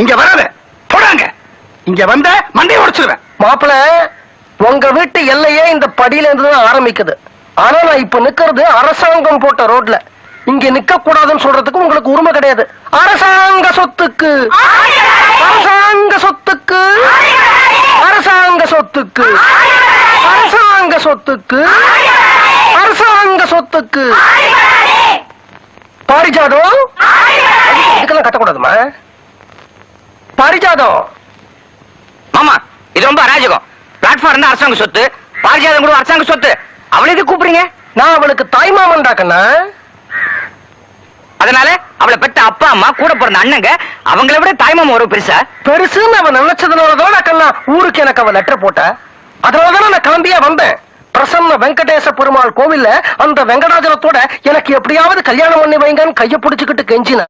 இங்க வராத. போடாங்க இங்க வந்த மண்டையை உடைச்சிருவேன். மாப்பிள உங்க வீட்டு எல்லையே இந்த படியில இருந்து தான் ஆரம்பிக்குது. ஆனா நான் இப்ப நிக்கிறது அரசாங்கம் போட்ட ரோட்ல. இங்க நிக்க கூடாதுன்னு சொல்றதுக்கு உங்களுக்கு உரிமை கிடையாது. அரசாங்க சொத்துக்கு. அரசாங்க சொத்துக்கு. அரசாங்க சொத்துக்கு. அரசாங்க சொத்துக்கு. அரசாங்க சொத்துக்கு. பாரிஜாதம். இதுக்கெல்லாம் கட்டக்கூடாதுமா? பாரிஜாதம். மாமா இது ரொம்ப அராஜகம். பிளாட்ஃபார்ம் தான் அரசாங்க சொத்து பாரிஜாதம் கூட அரசாங்க சொத்து. அவளை எது கூப்பிடுறீங்க? நான் அவளுக்கு தாய்மாமன் டாக்கண்ணா அதனால அவளை பெற்ற அப்பா அம்மா கூட பிறந்த அண்ணங்க அவங்கள விட தாய்மாமன் ஒரு பெருசா? பெருசுன்னு அவன் நினைச்சதுனாலதான் நான் கண்ணா ஊருக்கு எனக்கு அவன் லெட்டர் போட்ட. அதனாலதான் நான் கிளம்பியா வந்தேன். பிரசன்ன வெங்கடேச பெருமாள் கோவில்ல அந்த வெங்கடாஜலத்தோட எனக்கு எப்படியாவது கல்யாணம் பண்ணி வைங்கன்னு கைய பிடிச்சுக்கிட்டு கெஞ்சின